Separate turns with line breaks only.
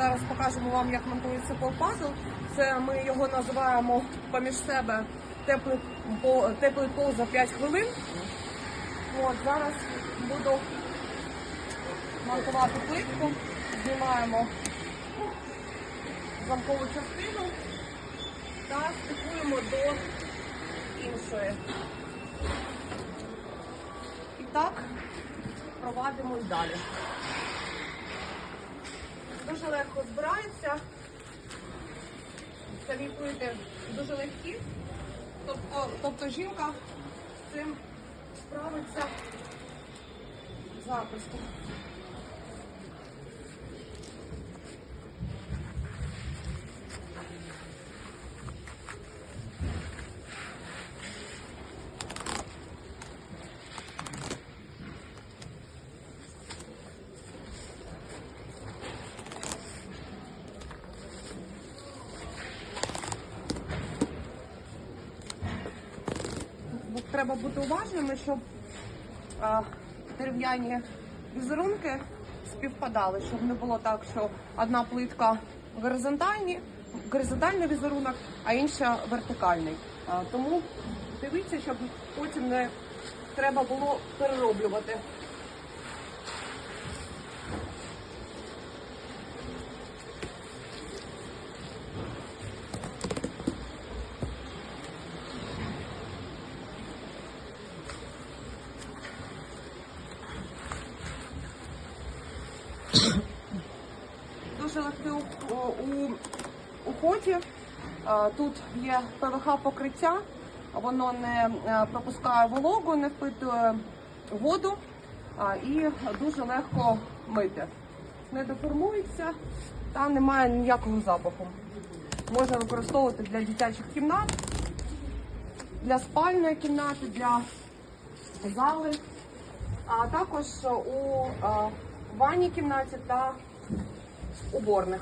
зараз покажемо вам, як монтується полпазл. Це ми його називаємо поміж себе теплий пол, теплий пол за 5 хвилин. От, зараз буду монтувати плитку, знімаємо замкову частину та стикуємо до іншої. І так провадимо і далі. Дуже легко збирається. Самі плити дуже легкі. Тобто, тобто жінка з цим справиться запросто. Треба бути уважними, щоб е, дерев'яні візерунки співпадали, щоб не було так, що одна плитка горизонтальний візерунок, а інша вертикальний. Е, тому дивіться, щоб потім не треба було перероблювати. Дуже легкий у, у, у ході. Е, Тут є ПВХ покриття, воно не е, пропускає вологу, не впитує воду і дуже легко мити. Не деформується та немає ніякого запаху. Можна використовувати для дитячих кімнат, для спальної кімнати, для зали, а також у е, ванній кімнаті та уборних.